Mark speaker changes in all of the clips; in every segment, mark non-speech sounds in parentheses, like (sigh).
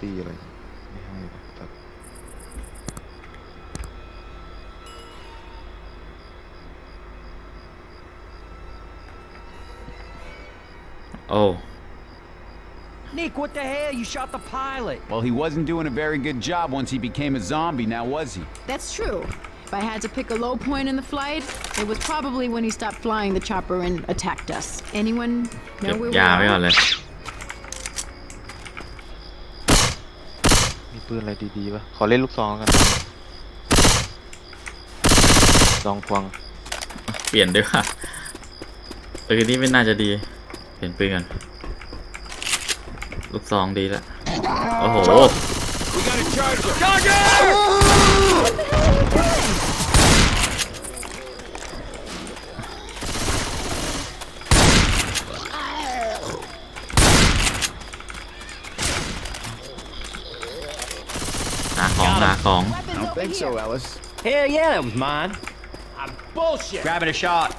Speaker 1: ตีอะไรไม่ให้หรอกแต่
Speaker 2: โอ้
Speaker 3: Nick, what the hell? You shot the pilot. Well, he wasn't doing a very good job once he became a zombie, now was he?
Speaker 4: That's true. If I had to pick a low point in the flight, it was probably when he stopped flying the chopper and attacked us. Anyone
Speaker 2: เก็บ
Speaker 4: know where we
Speaker 2: ยาไว้ก่อน
Speaker 4: are?
Speaker 1: ปืนอะไรดีๆปะขอเล่นลูกซองกันซองควง
Speaker 2: เปลี่ยนด้วยว่าปืนนี้ไม่น่าจะดี เปลี่ยนปืนกัน ลูกซองดีแล้วโอ้โห
Speaker 3: We got a charger. Charger!
Speaker 2: หาของหาของ
Speaker 4: Weapons over
Speaker 5: Think
Speaker 4: here.
Speaker 5: so, Ellis.
Speaker 6: Hell yeah, that was mine.
Speaker 3: I'm bullshit.
Speaker 6: Grabbing a shot.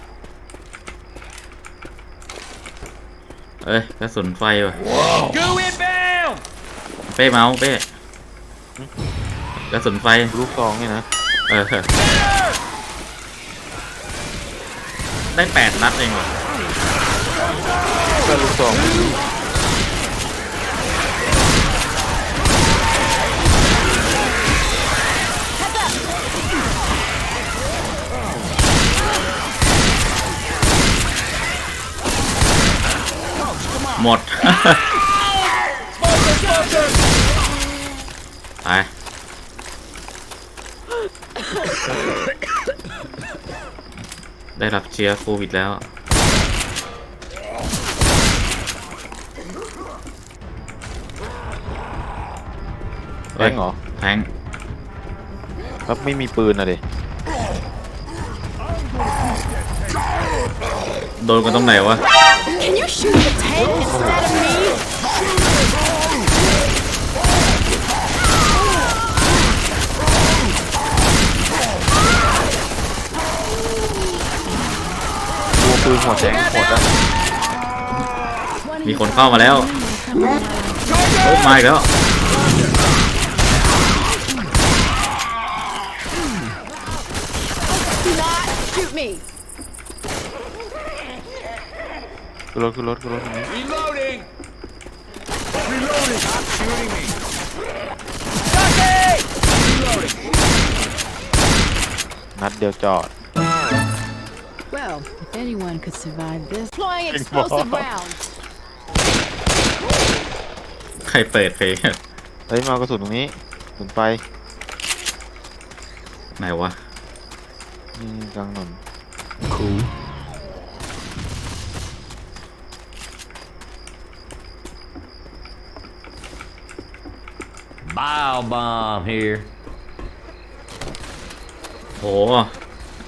Speaker 2: เอ้ยกระสุนไฟว่ะ
Speaker 3: Go inbound!
Speaker 2: เป้เมาส์เป้กระสุนไฟ
Speaker 1: ลูกซองเนี่ยนะ
Speaker 2: เออ ได้แปดนัดเองว่ะ
Speaker 1: ก็ลูกซอง
Speaker 2: หมด ไป ได้รับเชื้อโควิดแล้ว
Speaker 1: แทงเหรอ
Speaker 2: แทง
Speaker 1: แล้วไม่มีปืนอะดิ
Speaker 2: โดนกันตรงไหนวะ
Speaker 4: Can you shoot the tank instead of me?
Speaker 1: ตัวปืนหัวแทงหมดแล้ว
Speaker 2: มีคนเข้ามาแล้วโอ้มาอีกแล้ว
Speaker 4: Do not shoot me.
Speaker 1: คือรถคือรถคือรถคันนี้
Speaker 3: Reloading! Reloading! Stop shooting me!
Speaker 1: นัดเดียวจอด
Speaker 4: Well, if anyone could survive this. Deploying explosive rounds.
Speaker 2: ใครเปิดเพลง
Speaker 1: เฮ้ยมาเอากระสุนตรงนี้กระสุนไฟ
Speaker 2: ไหนวะ
Speaker 1: นี่กลางถนน
Speaker 6: Cool. Bile bomb here.
Speaker 2: โห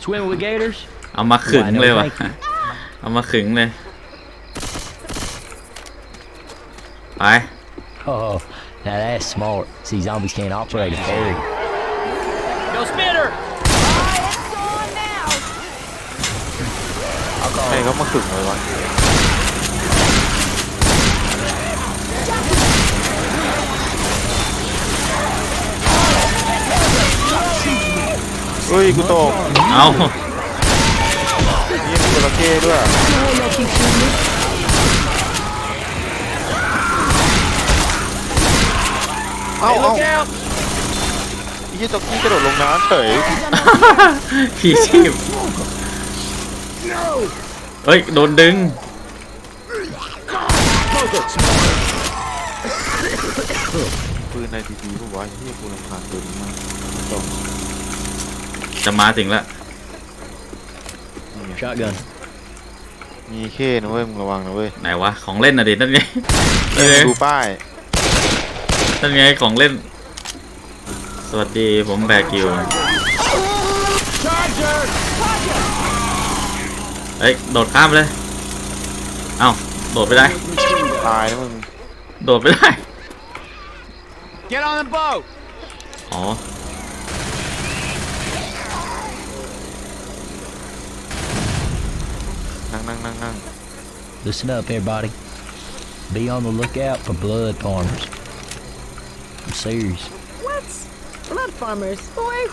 Speaker 6: Swim with gators?
Speaker 2: เอามาขึง
Speaker 6: Why, no
Speaker 2: เลยว่ะ
Speaker 6: thank you.
Speaker 2: เอามาขึงเลย ไป (laughs)
Speaker 7: Oh, now that's smart. See, zombies can't operate a ferry.
Speaker 6: Go spitter!
Speaker 1: ให้เขามาขึงเลยวะ เฮ้ยกูตก
Speaker 2: เอา
Speaker 1: นี่มีจระเข้ด้วยเอ้าเอ้า
Speaker 6: Look out!
Speaker 1: ไอ้ยี่ตกกี้กระโดดลงน้ำเฉย
Speaker 2: ผีชีพเฮ้ยโดนดึง
Speaker 1: ปืนในดีๆพวกวะไอ้ที่กูรำคาญปืนนี้มากตก
Speaker 2: จะมาถึงแล้ว
Speaker 1: นี่ไง
Speaker 7: Shotgun.
Speaker 1: มีเข้นะเว้ยมึงระวังนะเว้ย
Speaker 2: ไหนวะของเล่นน่ะดินั่นไงนั่นไง
Speaker 1: ดูป้าย
Speaker 2: นั่นไงของเล่น สวัสดีผมแบกกิว
Speaker 3: Charger!
Speaker 2: เฮ้ยโดดข้ามไปเลยเอ้าโดดไปได้
Speaker 1: ตายนะมึง
Speaker 2: โดดไปได้
Speaker 3: Get on the boat!
Speaker 2: อ๋อ
Speaker 1: นั่งนั่งนั่งนั่ง
Speaker 7: Listen up, everybody. Be on the lookout for blood farmers. something serious.
Speaker 4: What? Blood farmers? Boy,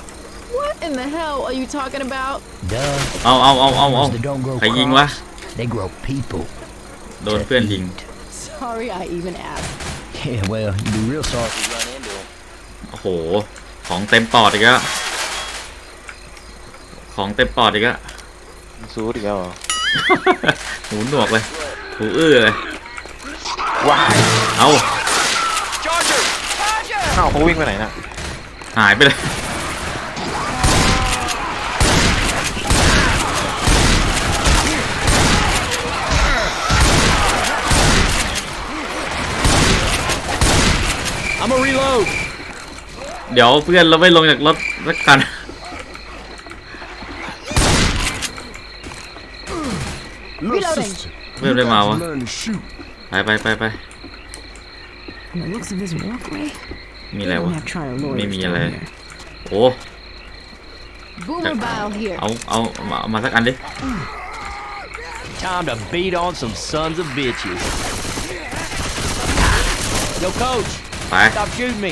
Speaker 4: what in the hell are you talking about?
Speaker 7: Duh.
Speaker 2: เอาเอาเอาเอาเอา
Speaker 7: Those that don't grow
Speaker 2: ใครยิงวะ
Speaker 7: crops, they grow people.
Speaker 2: โดนเพื่อนยิง
Speaker 4: Sorry I even asked.
Speaker 7: Yeah, well, you'd be real sorry if you run into them.
Speaker 2: โอ้โห ของเต็มปอดอีกแล้ว ของเต็มปอดอีกแล้ว
Speaker 1: มึงซูดอีกแล้วเหรอ
Speaker 2: หูหนวกเลยหูอื้อเลย
Speaker 1: ว้าย
Speaker 2: เอา
Speaker 1: อ้าวเขาวิ่งไปไหนน่ะ
Speaker 2: หายไปเลย
Speaker 6: I'm a reload.
Speaker 2: เดี๋ยวเพื่อนเราไม่ลงจากรถสักคัน
Speaker 4: Reloading.
Speaker 2: เพื่อนได้มาวะ ไปไปไปไป
Speaker 4: From the looks of this walkway,
Speaker 2: มี
Speaker 4: they
Speaker 2: อะไร
Speaker 4: don't
Speaker 2: วะ
Speaker 4: have trial
Speaker 2: ไม่
Speaker 4: lawyers
Speaker 2: มี
Speaker 4: down
Speaker 2: อะไร
Speaker 4: here.
Speaker 2: โอ้
Speaker 4: Boomer bile here.
Speaker 2: เอาเอามาเอามาสักอันดิ
Speaker 6: Time to beat on some sons of bitches. Yo, coach,
Speaker 2: ไป
Speaker 6: stop shooting me.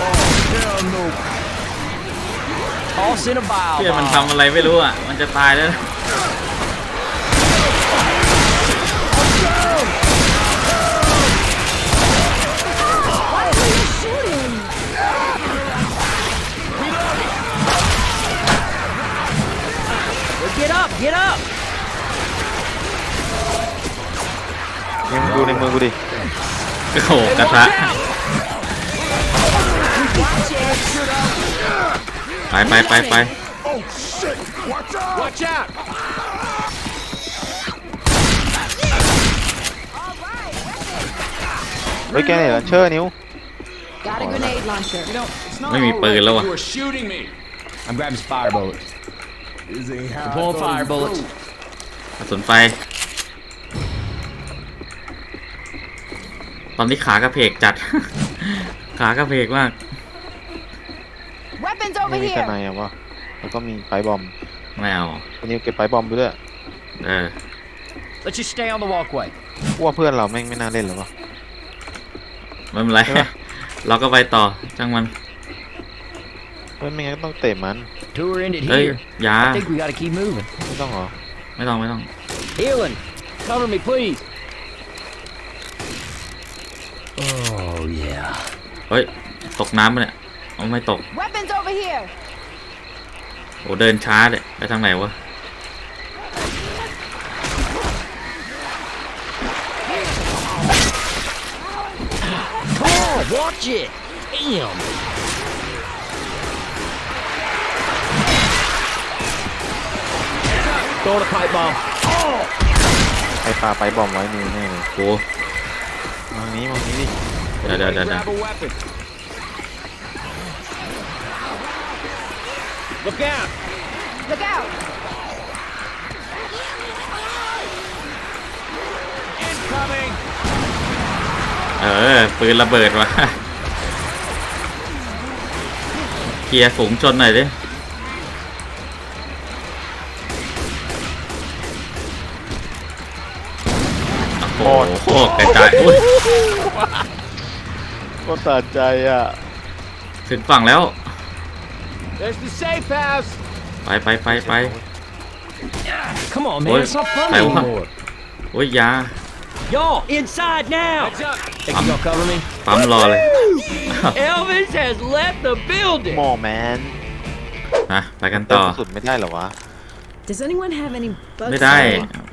Speaker 2: เพื่อนมัน
Speaker 6: bomb.
Speaker 2: ทำอะไรไม่รู้อะ มันจะตายแล้วนะ
Speaker 6: Get up, get up!
Speaker 1: นี่มึงดูในมือกูดิ
Speaker 2: โอ้โหกระทะ ไปไปไปไป
Speaker 6: Watch out!
Speaker 1: เฮ้ยแกเนี่ยลันเชอร์นิ้ว
Speaker 4: Got a grenade launcher.
Speaker 2: ไม่มีปืนแล้ววะ
Speaker 6: I'm grabbing some fire bullets. I'm pulling fire bullets.
Speaker 2: กระสุนไฟ ตอนนี้ขากระเพกจัด ขากระเพกมาก
Speaker 4: Weapons
Speaker 1: ไม่
Speaker 4: over
Speaker 1: มีสไน
Speaker 4: here.
Speaker 1: อะวะแล้วก็มีไฟบอม
Speaker 2: ไม่เอา
Speaker 1: อันนี้เก็บไฟบอมไปด้วย
Speaker 2: เออ
Speaker 6: Let's just stay on the walkway.
Speaker 1: กูว่าเพื่อนเราแม่งไม่น่าเล่นหรอวะ
Speaker 2: ไม่เป็นไร
Speaker 1: ใช่ปะ
Speaker 2: เราก็ไปต่อจังมัน
Speaker 1: เพื่อนไม่งั้นก็ต้องเตะมัน
Speaker 6: Tour ended
Speaker 2: เฮ้ย
Speaker 6: here.
Speaker 2: ยา
Speaker 6: I think we gotta keep moving.
Speaker 1: ไม่ต้องเหรอ
Speaker 2: ไม่ต้องไม่ต้อง
Speaker 6: Healing. Cover me, please.
Speaker 7: Oh, yeah.
Speaker 2: เฮ้ย ตกน้ำปะเนี่ย เอาไม่ตก
Speaker 4: Weapons over here.
Speaker 2: โอ้เดินช้าเลยไปทางไหนวะ
Speaker 6: Oh, watch it. Damn. Throwing a pipe bomb.
Speaker 1: ไอปลาไฟบอมไว้มือแน่เลย
Speaker 2: โอ้
Speaker 1: มางนี้มางนี้ดิ
Speaker 2: เดี๋ยวเดี๋ยวเดี๋ยวเดี๋ยว
Speaker 6: Grab a weapon. Look out.
Speaker 4: Look out.
Speaker 6: Incoming.
Speaker 2: เออ ปืนระเบิดว่ะเคลียร์ฝูงชนหน่อยดิโอ้โหกระจายอุ้ย
Speaker 1: ก็ตัดใจอะ
Speaker 2: ถึงฝั่งแล้ว
Speaker 6: There's the safe house.
Speaker 2: ไปไปไปไป
Speaker 6: Come on,
Speaker 2: Boy,
Speaker 6: man. It's not fun
Speaker 2: I want-
Speaker 6: anymore.
Speaker 2: โอ้ยยา
Speaker 6: Y'all, inside now. Heads up. Think you gonna cover me?
Speaker 2: ปั๊มรอเลย
Speaker 6: Elvis has left the building.
Speaker 1: หมอแมน
Speaker 2: นะไปกัน
Speaker 1: เติ
Speaker 2: ต่
Speaker 1: ม
Speaker 2: อ
Speaker 1: กระสุนไม่ได้เหรอวะ
Speaker 4: Does anyone have any bugs?
Speaker 2: ไม่ได้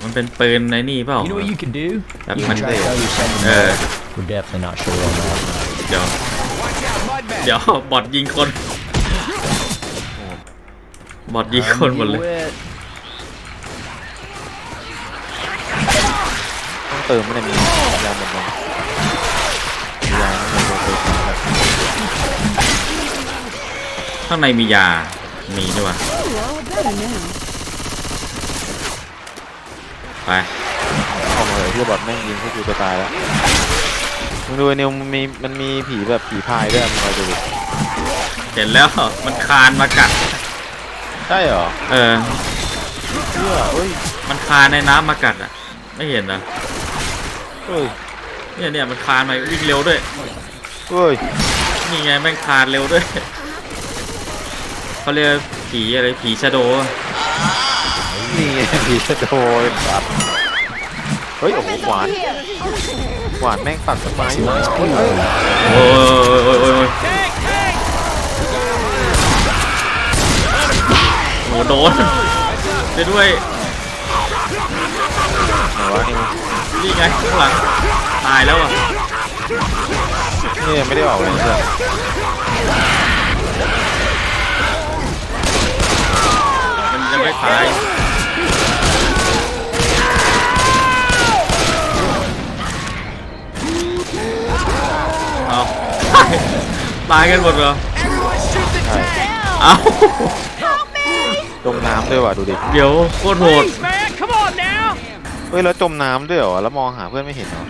Speaker 2: มันเป็นปืนในนี่เปล่า
Speaker 6: You know what you can do?
Speaker 2: แบบ
Speaker 7: You
Speaker 2: มัน
Speaker 7: can try to tell yourself
Speaker 2: Uh,
Speaker 7: more. We're definitely not sure on that.
Speaker 2: เดี๋ยวเดี๋ยวบอดยิงคน บอดยิงคนหมดเลย
Speaker 6: Wet.
Speaker 1: เติมไม่ได้มียาหมดเลยมียาไม่หมดเลย
Speaker 2: ข้างในมียา มีด้วยวะ
Speaker 4: Well, better now.
Speaker 2: ไป
Speaker 1: ออกมาเลยที่บอดแม่งยิงพวกกูจะตายแล้วมึงดูไอ้นิวมันมีมันมีผีแบบผีพายด้วยมึงคอยดูดิ
Speaker 2: เห็นแล้วมันคานมากัด
Speaker 1: ใช่เหรอ
Speaker 2: เออ
Speaker 1: เชื่อเอ้ย
Speaker 2: มันคานในน้ำมากัดอะ ไม่เห็นเหรอ
Speaker 1: เอ้ย
Speaker 2: เนี่ยเนี่ยมันคานมาวิ่งเร็วด้วย
Speaker 1: เอ้ย
Speaker 2: นี่ไงแม่งคานเร็วด้วยเขาเรียกผีอะไรผีชะโด
Speaker 1: นี่ไงผีสะโดยสัตว์เฮ้ยโอ้โห
Speaker 4: Weapons
Speaker 1: หวาน
Speaker 4: over here.
Speaker 1: หวานแม่งตัดต้นไม้อยู่
Speaker 2: โอ้ยโอ้ยโอ้ยโอ้ยโอ้โโดนไปด้วย
Speaker 1: ไหนวะนิว
Speaker 2: นี่ไงข้างหลัง ตายแล้วอะ
Speaker 1: นี่ยังไม่ได้ออกเลยเพื่อน
Speaker 2: มันจะไม่ตายเอาตายตายกันหมดเหรอ
Speaker 1: ใช่
Speaker 2: เอา
Speaker 1: จมน้ำด้วยว่ะดูดิ
Speaker 2: เดี๋ยวโคตรโหด
Speaker 1: เฮ้ยแล้วจมน้ำด้วยเหรอ แล้วมองหาเพื่อนไม่เห็นเหรอ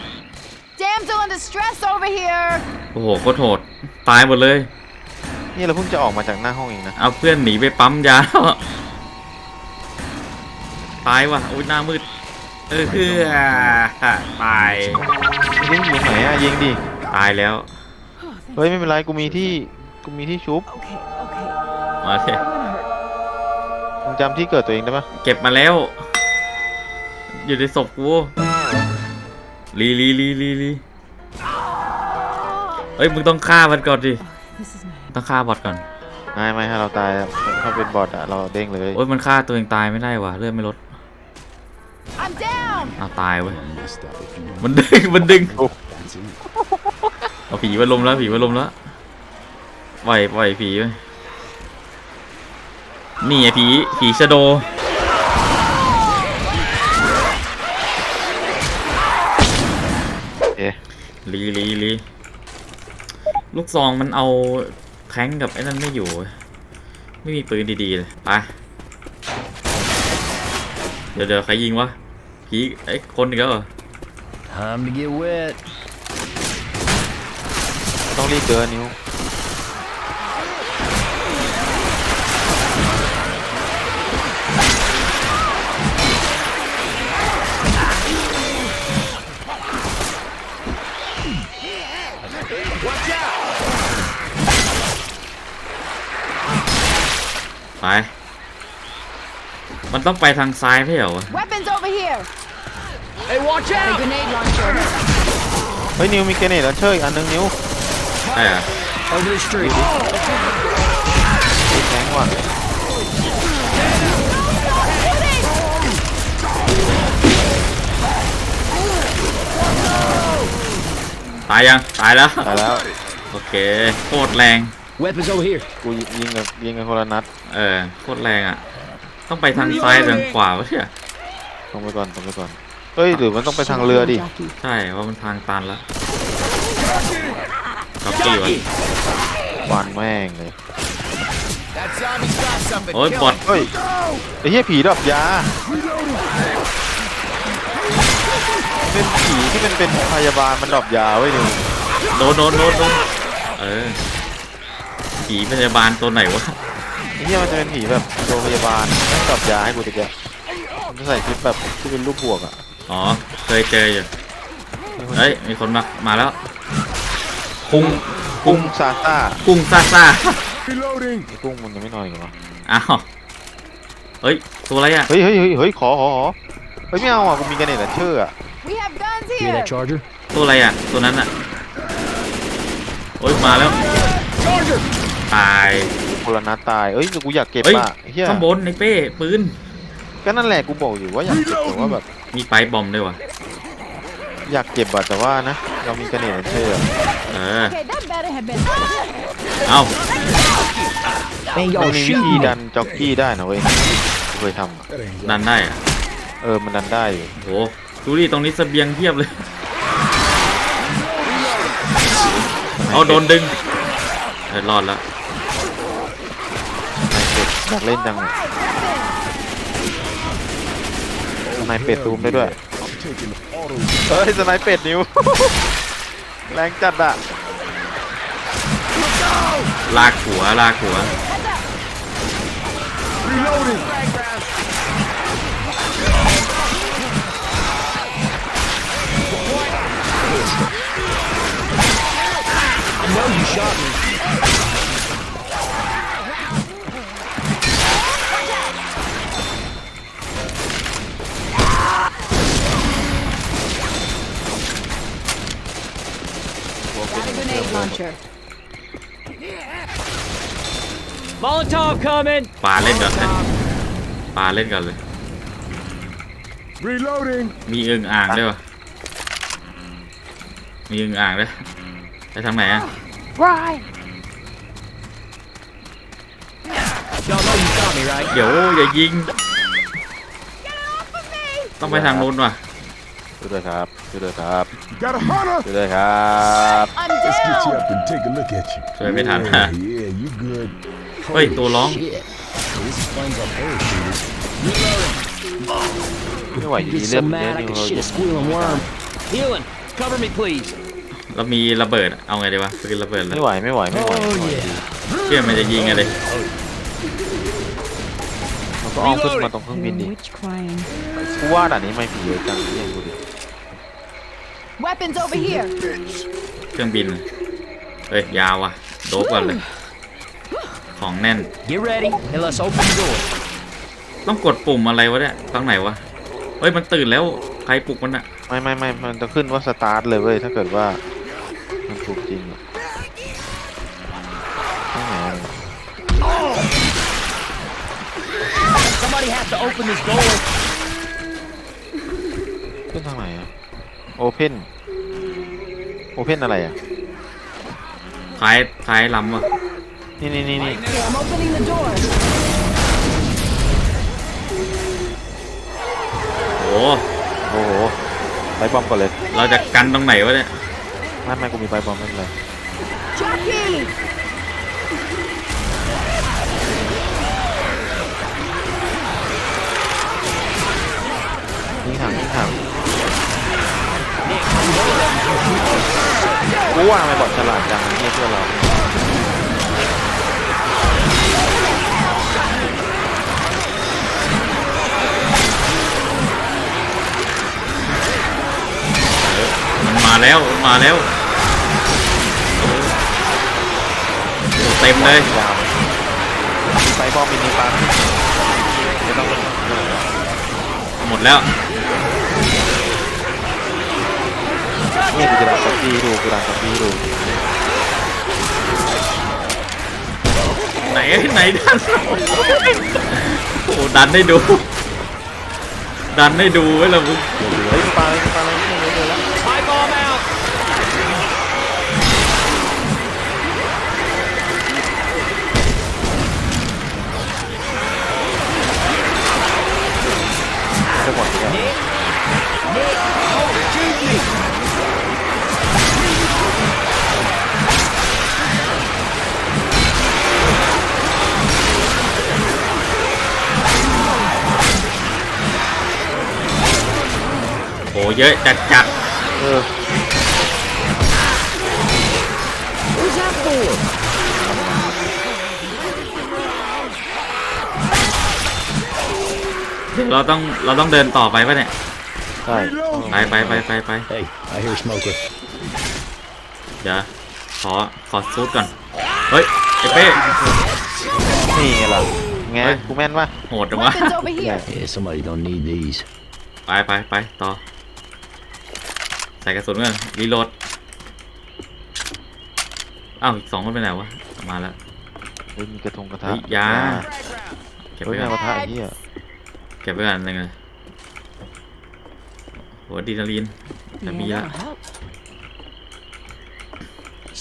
Speaker 4: Damsel in distress over here.
Speaker 2: โอ้โหโคตรโหด ตายหมดเลย
Speaker 1: นี่เราเพิ่งจะออกมาจากหน้าห้องเองนะ
Speaker 2: เอาเพื่อนหนีไปปั๊มยาแล้วตายว่ะอุ้ยหน้ามืด เออคือตาย
Speaker 1: ยิงอยู่ไหนอะยิงดิ
Speaker 2: ตายแล้ว
Speaker 1: เฮ้ยไม่เป็นไรกูมีที่ กูมีที่ชุบ
Speaker 4: Okay, okay.
Speaker 2: มาเลย
Speaker 1: มึงจำที่เกิดตัวเองได้ปะ
Speaker 2: เก็บมาแล้ว อยู่ในศพกูลีลีลีลีลีเฮ้ยมึงต้องฆ่ามันก่อนดิ
Speaker 4: This is not.
Speaker 2: ต้องฆ่าบอทก่อน
Speaker 1: ไม่ไม่ให้เราตายอะถ้าเป็นบอทอะเราเด้งเลย
Speaker 2: โอ้ยมันฆ่าตัวเองตายไม่ได้ว่ะเลือดไม่ลด
Speaker 4: I'm down.
Speaker 2: เอาตายเว้ย มันดึงมันดึงเอาผีมาลมแล้วผีมาลมแล้วปล่อยปล่อยผีไป นี่ไงผีผีชะโด
Speaker 1: เอ๊ะ
Speaker 2: ลีลีลีลูกซองมันเอาแทงกับไอ้นั่นไม่อยู่เว้ยไม่มีปืนดีๆเลยไปเดี๋ยวเดี๋ยวใครยิงวะผีไอ้คนอีกแล้วเหรอ
Speaker 7: Time to get wet.
Speaker 1: ต้องรีบเดินนิ้ว
Speaker 2: ไป มันต้องไปทางซ้ายไม่ใช่เหรอวะ
Speaker 4: Weapons over here.
Speaker 6: Hey, watch
Speaker 4: A
Speaker 6: out!
Speaker 4: grenade launcher.
Speaker 1: เฮ้ยนิวมีเกรเนตแล้วเชยอีกอันนึงนิ้ว
Speaker 2: ใช่เหรอ
Speaker 6: Over the street.
Speaker 1: แทงว่ะ
Speaker 2: ตายยังตายแล้ว
Speaker 1: ตายแล้ว
Speaker 2: โอเคโคตรแรง
Speaker 6: Weapons over here.
Speaker 1: กูยิงกับยิงกับคนละนัด
Speaker 2: เออโคตรแรงอะ ต้องไปทางซ้ายหรือทางขวาวะเนี่ย
Speaker 1: ตรงไปก่อนตรงไปก่อนเฮ้ยหรือมันต้องไปทางเรือดิ
Speaker 2: ใช่เพราะมันทางตันแล้วก๊อปปี้วะ
Speaker 1: วันแม่งเลย
Speaker 6: That zombie's got something.
Speaker 2: โอ้ยบอท
Speaker 1: เฮ้ยไอ้เหี้ยผีดอกยา เป็นผีที่มันเป็นพยาบาลมันดอกยาไว้ยนิว
Speaker 2: โดนโดนโดนโดนเออผีพยาบาลตัวไหนวะ
Speaker 1: ไอ้เหี้ยมันจะเป็นผีแบบโรงพยาบาลแม่งดอกยาให้กูตะเกียบมันจะใส่ชุดแบบที่เป็นรูปบวกอะ
Speaker 2: อ๋อเคยเจออยู่เฮ้ยมีคนมามาแล้วกุ้ง
Speaker 1: กุ้งซาซ่า
Speaker 2: กุ้งซ่าซ่า
Speaker 6: Reloading.
Speaker 1: ไอ้กุ้งมันยังไม่นอนอีกเหรอ
Speaker 2: อ้าวเฮ้ยตัวอะไรอะ
Speaker 1: เฮ้ยเฮ้ยเฮ้ยเฮ้ยขอขอขอเฮ้ยไม่เอาอะกูมีกันเนตเชอร์อะ
Speaker 4: We have guns
Speaker 7: Hear
Speaker 4: here.
Speaker 7: that charger?
Speaker 2: ตัวอะไรอะ ตัวนั้นอะ โอ้ยมาแล้ว
Speaker 6: Charger.
Speaker 2: ตาย
Speaker 1: คนละนัดตาย เอ้ยกูอยากเก็บ
Speaker 2: เฮ้ย
Speaker 1: อะไอ้เหี้ย
Speaker 2: ข้างบนในเป้ ปืน
Speaker 1: ก็นั่นแหละกูบอกอยู่ว่าอยากเก็บแต่ว่าแบบ
Speaker 2: มีไปบอมด้วยวะ
Speaker 1: อยากเก็บอะแต่ว่านะ เรามีกันเนตเชอร์อะ
Speaker 2: เออ
Speaker 4: Okay, that better have been.
Speaker 2: เอ้า
Speaker 7: Man,
Speaker 1: มัน
Speaker 7: y'all
Speaker 1: มีวิ
Speaker 7: shooting
Speaker 1: ธี
Speaker 7: me.
Speaker 1: ดันจ็อกกี้ได้นะเว้ยกูเคยทำอะ
Speaker 2: ดันได้อะ
Speaker 1: เออมันดันได้อยู่
Speaker 2: โห ดูดิตรงนี้เสบียงเทียบเลย เอาโดนดึงเออรอดแล้ว
Speaker 1: อยากเล่นจังเลยสไนเป็ดตูมได้ด้วย เฮ้ยสไนเป็ดนิวแรงจัดอะ
Speaker 2: ลากหัวลากหัว
Speaker 4: Got a grenade launcher.
Speaker 6: Molotov coming.
Speaker 2: ปลาเล่นก่อนเลยปลาเล่นก่อนเลย
Speaker 5: Reloading.
Speaker 2: มีอึ่งอ่างด้วยวะมีอึ่งอ่างด้วยไปทางไหนอะ
Speaker 6: Y'all know you saw me, right?
Speaker 2: เดี๋ยวอย่ายิง ต้องไปทางนู้นว่ะ
Speaker 1: ช่วยด้วยครับช่วยด้วยครับ
Speaker 5: Got a hunter.
Speaker 1: ช่วยด้วยครับ
Speaker 4: I'm
Speaker 5: Let's get you
Speaker 4: down.
Speaker 5: up and take a look at you.
Speaker 2: ช่วยไม่ทัน
Speaker 5: Yeah, yeah, you good.
Speaker 2: เฮ้ย ตัวร้อง
Speaker 7: Shit. This explains our parachuters.
Speaker 1: ไม่ไหวอยู่
Speaker 7: Get
Speaker 1: ดีเลือด
Speaker 7: so
Speaker 1: เลือ
Speaker 7: mad
Speaker 1: ด
Speaker 7: I
Speaker 1: นิว
Speaker 7: could shit a squealing worm.
Speaker 6: Healing. Cover me, please.
Speaker 2: แล้วมีระเบิดอะเอาไงดีวะปืนระเบิดแล้ว
Speaker 1: ไม่ไหวไม่ไหวไม่ไหว
Speaker 7: Oh
Speaker 1: ไม่ไหว
Speaker 7: yeah.
Speaker 2: เชื่อมันจะยิงอะไร
Speaker 1: มันก็อ้อมขึ้นมาตรงเครื่องบินดิ
Speaker 4: Witch crying.
Speaker 1: กูว่าด่านนี้ไม่ผีเยอะจังเนี่ยดูดิ
Speaker 4: Weapons over here.
Speaker 2: เครื่องบินเฮ้ยยาวว่ะโดบก่อนเลย ของแน่น
Speaker 7: Get ready and let's open the door.
Speaker 2: ต้องกดปุ่มอะไรวะเนี่ยตรงไหนวะเฮ้ยมันตื่นแล้วใครปลุกมันอะ
Speaker 1: ไม่ไม่ไม่มันจะขึ้นว่าสตาร์ทเลยเว้ยถ้าเกิดว่า มันถูกจริงอะข้างไหนอะ
Speaker 7: Somebody has to open this door.
Speaker 1: ขึ้นทางไหนอะโอเพนโอเพนอะไรอะ
Speaker 2: คล้ายคล้ายลำว่ะ
Speaker 1: นี่นี่นี่นี่
Speaker 4: Here, I'm opening the door.
Speaker 2: โอ้
Speaker 1: โอ้โหไปบอมก่อนเลย
Speaker 2: เราจะกันตรงไหนวะเนี่ย
Speaker 1: ไม่ไม่กูมีไปบอมไม่เป็นไร
Speaker 4: Jockey!
Speaker 1: ยิงถังยิงถังกูว่าไม่บอกฉลาดจังไอ้เฮียเพื่อนเรา
Speaker 2: มาแล้ว มาแล้ว ต็มเลย
Speaker 1: ยาวมีไปบอมมินิปาร์ไม่ต้องไม่ต้อง
Speaker 2: หมดแล้ว
Speaker 1: นี่กูจะดันซอมบี้ดูกูดันซอมบี้ดู
Speaker 2: ไหนไหนดันโอ้ดันให้ดู ดันให้ดูไว้และมึง
Speaker 1: เฮ้ เย
Speaker 2: อะจัดจัด
Speaker 1: เออ
Speaker 2: เดี๋ยวเราต้องเราต้องเดินต่อไปปะเนี่ย
Speaker 1: ใช่
Speaker 2: ไปไปไปไปไป
Speaker 7: Hey, I hear smoker.
Speaker 2: เดี๋ยวขอขอซูดก่อน เฮ้ยไอเป้
Speaker 1: นี่ไงล่ะไง
Speaker 2: เฮ้ย
Speaker 1: กูแม่นปะ
Speaker 2: โหดจังวะ
Speaker 4: Weapons over here.
Speaker 7: Yeah, somebody don't need these.
Speaker 2: ไปไปไปต่อใส่กระสุนก่อนรีโหลดอ้าวอีกสองคนไปไหนวะมาแล้ว
Speaker 1: เฮ้ยมีกระทงกระทะ
Speaker 2: เฮ้ยยาเก็บ
Speaker 1: เฮ้
Speaker 2: ไว้
Speaker 1: ย
Speaker 2: ก่
Speaker 1: แม่
Speaker 2: อน
Speaker 1: กระทะไอ้เหี้ย
Speaker 2: เก็บไว้ก่อนหนึ่งเลยหัวดีนาลีนจะมีละ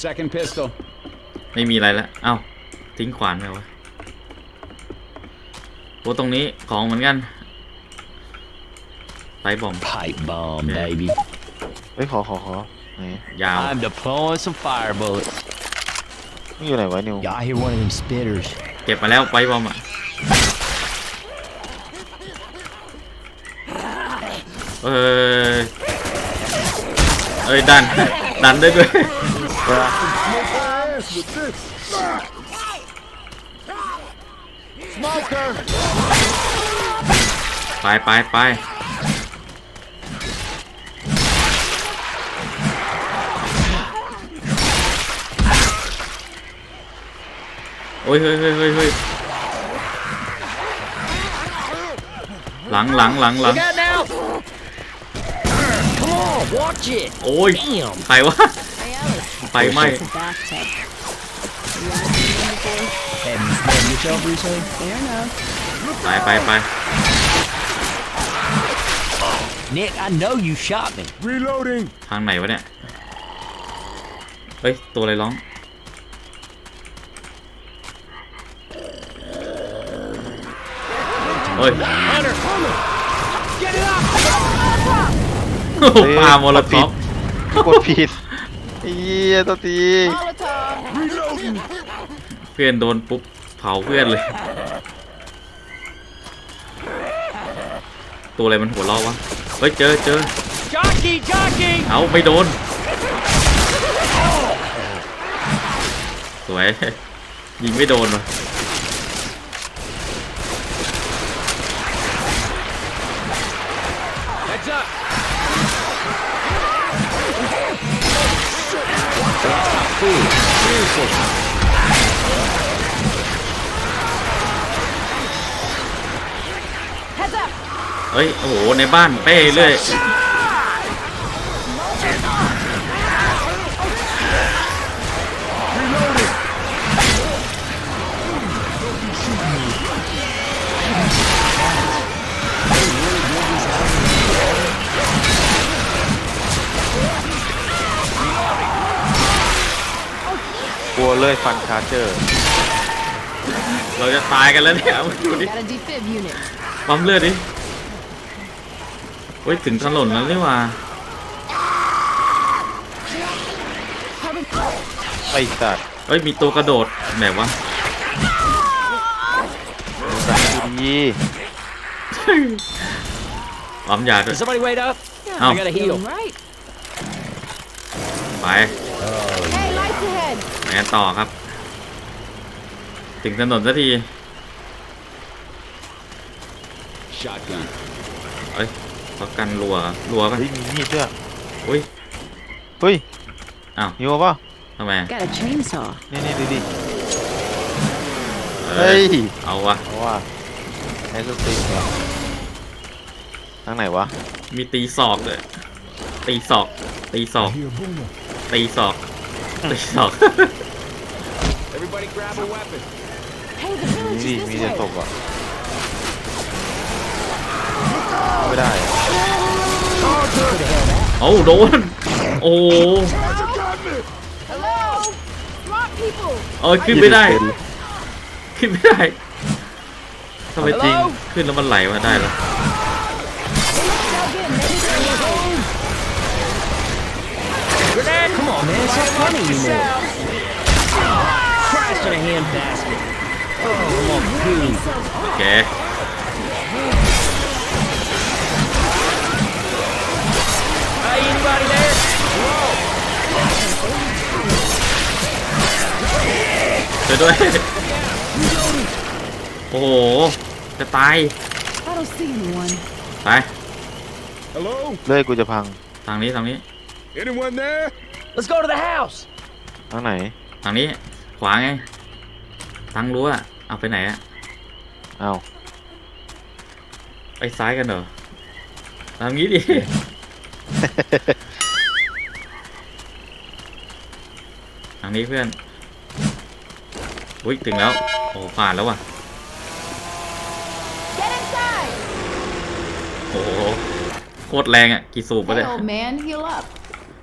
Speaker 3: Second pistol.
Speaker 2: ไม่มีอะไรแล้วเอ้าทิ้งขวานไปวะโอ้ตรงนี้ของเหมือนกันไปไปบอม
Speaker 7: Pipe bomb,
Speaker 2: Yeah.
Speaker 7: baby.
Speaker 1: เฮ้ยขอขอขอไหน
Speaker 2: ยาว
Speaker 7: I'm deploying some fire bullets.
Speaker 1: มึงอยู่ไหนวะนิว
Speaker 7: Y'all hear one of them spitters?
Speaker 2: เก็บมาแล้วไปบอมอะเอ้ยเอ้ยดัน ดันได้ด้วย
Speaker 5: Ass with this. Smoker.
Speaker 2: ไปไปไป โอ้ยเฮ้ยเฮ้ยเฮ้ยเฮ้ยหลังหลังหลังหลัง
Speaker 7: Look out now! Come on, watch it!
Speaker 2: โอ้ย
Speaker 7: Damn!
Speaker 2: ใครวะ
Speaker 4: Hey, Alice.
Speaker 2: ไฟไหม้
Speaker 4: It's a bathtub. You ever seen one before?
Speaker 7: Have you stabbed yourself recently?
Speaker 4: Fair enough.
Speaker 2: ไปไปไป
Speaker 7: Nick, I know you shot me.
Speaker 5: Reloading.
Speaker 2: ทางไหนวะเนี่ย เฮ้ย ตัวอะไรร้อง ฮ้ยปาโมโลท็อป
Speaker 1: กดผิดไอ้เหี้ยตัวที
Speaker 4: Molotov.
Speaker 2: เพื่อนโดนปุ๊บเผาเพื่อนเลย ตัวอะไรมันหัวเราะวะ เฮ้ยเจอเจอ
Speaker 7: Jockey, jockey!
Speaker 2: เอาไม่โดน สวย ยิงไม่โดนวะ เฮ้ย โอ้โห ในบ้านเป้เรื่อย
Speaker 1: ลัวเลยฟันชาร์เจอร์
Speaker 2: เราจะตายกันแล้วเนี่ยมาดูดิ
Speaker 4: Got a defib unit.
Speaker 2: ปั๊มเลือดดิเฮ้ยถึงถนนแล้วนี่หว่า
Speaker 1: ไอ้สัตว์
Speaker 2: เฮ้ยมีตัวกระโดดไหนวะ
Speaker 1: สัตว์ดี
Speaker 2: ปั๊มยาด้วย
Speaker 7: Can somebody wait up?
Speaker 2: Oh.
Speaker 7: I gotta heal.
Speaker 4: Feeling right.
Speaker 2: ไป
Speaker 4: Hey, lights ahead.
Speaker 2: ไปกันต่อครับ ถึงถนนสักที
Speaker 3: Shotgun.
Speaker 2: เอ้ยเขากันรัวรัวกัน
Speaker 1: เฮ้ยมีมีดด้วย
Speaker 2: อุ้ย
Speaker 1: เฮ้ย
Speaker 2: อ้าว
Speaker 1: นิวป่ะ
Speaker 2: ทำไม
Speaker 4: Got a chainsaw.
Speaker 1: นี่นี่ดูดิ
Speaker 2: เอ้
Speaker 1: เฮ้
Speaker 2: ย
Speaker 1: ย
Speaker 2: เอาวะ
Speaker 1: เพราะว่าไอ้สติกเหรอทางไหนวะ
Speaker 2: มีตีศอกเลยตีศอก ตีศอก
Speaker 5: Here, boomer.
Speaker 2: ตีศอก ตีศอก
Speaker 6: Everybody grab a weapon.
Speaker 4: Hey, the
Speaker 1: มี
Speaker 4: village
Speaker 1: ดิ
Speaker 4: is
Speaker 1: มี
Speaker 4: this
Speaker 1: แต่ศ
Speaker 4: way.
Speaker 1: พอะ ไม่ได้อะ
Speaker 2: โอ้าโดน โอ้
Speaker 4: Hello? Swamp people.
Speaker 2: เออขึ้นไม่ได้
Speaker 1: เป็น
Speaker 2: ขึ้นไม่ได้ทำไมจริง ขึ้นแล้วมันไหลมาได้แล้ว
Speaker 7: Grenade! Come on, man. It's not funny anymore. Christ in a hand basket. Oh, come on, dude.
Speaker 2: โอเค
Speaker 7: Hey, anybody there?
Speaker 2: ช่วยด้วย โอ้โห จะตาย
Speaker 4: I don't see anyone.
Speaker 2: ไป
Speaker 5: Hello?
Speaker 1: เลยกูจะพัง
Speaker 2: ทางนี้ ทางนี้
Speaker 5: Anyone there?
Speaker 7: Let's go to the house.
Speaker 1: ทางไหน
Speaker 2: ทางนี้ขวาไงทางรั้วอะเอาไปไหนอะ
Speaker 1: เอา
Speaker 2: ไปซ้ายกันเหรอทางนี้ดิ ทางนี้เพื่อนอุ้ยถึงแล้ว โอ้ผ่านแล้วว่ะ
Speaker 4: Get inside.
Speaker 2: โอ้โหโคตรแรงอะกี่สูบวะ
Speaker 4: Hey,
Speaker 2: เนี่ย
Speaker 4: old man, heal up.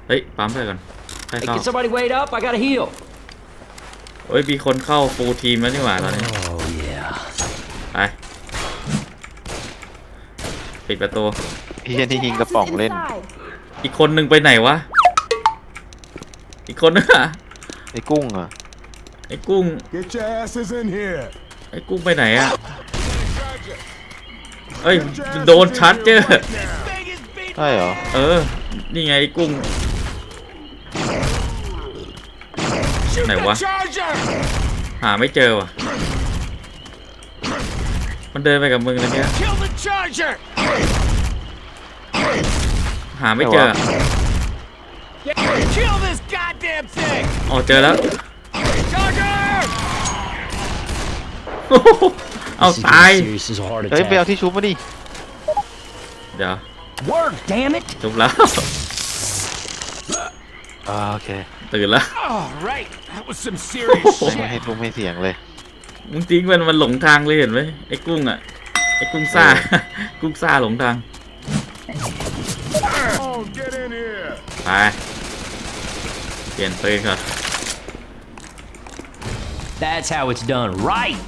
Speaker 2: เฮ้ยปั๊มเพื่อนก่อนใคร
Speaker 7: Hey,
Speaker 2: เข้า
Speaker 7: can somebody wait up? I gotta heal.
Speaker 2: เฮ้ยมีคนเข้าฟูลทีมแล้วนี่หว่าตอนนี้
Speaker 7: Oh, yeah.
Speaker 2: ไปปิดประตู
Speaker 1: เฮียนี่ยิงกระป๋องเล่น
Speaker 2: อีกคนหนึ่งไปไหนวะ อีกคนนึงอะ
Speaker 1: ไอ้กุ้งอะ
Speaker 2: ไอ้กุ้ง
Speaker 5: Get your asses in here.
Speaker 2: ไอ้กุ้งไปไหนอะเอ้ย โดนชาร์จเจอร์
Speaker 1: ใช่เหรอ
Speaker 2: เออ นี่ไงไอ้กุ้ง ไหนวะ หาไม่เจอว่ะ มันเดินไปกับมึงเลยเนี่ย
Speaker 5: Kill the charger.
Speaker 2: หาไม่เจอ
Speaker 5: Kill this goddamn thing.
Speaker 2: อ๋อเจอแล้ว
Speaker 5: Charger.
Speaker 2: เอา
Speaker 7: This is
Speaker 2: ตาย
Speaker 7: getting serious. This is a heart
Speaker 1: เฮ้ยไปเอา
Speaker 7: attack.
Speaker 1: ที่ชุบมาดิ
Speaker 2: เดี๋ยว
Speaker 6: Work, damn it!
Speaker 2: จบแล้ว
Speaker 1: อ่าโอเค
Speaker 2: ตื่นแล้ว
Speaker 5: All right. That was some serious
Speaker 1: ไม่
Speaker 5: shit.
Speaker 1: ให้ทุบให้เสียงเลย
Speaker 2: มึงทิ้งมันมันหลงทางเลยเห็นไหมไอ้กุ้งอะไอ้กุ้งซ่า
Speaker 1: เออ
Speaker 2: กุ้งซ่าหลงทาง
Speaker 5: Oh, get in here.
Speaker 2: ไปเปลี่ยนปืนก่อน
Speaker 7: That's how it's done, right?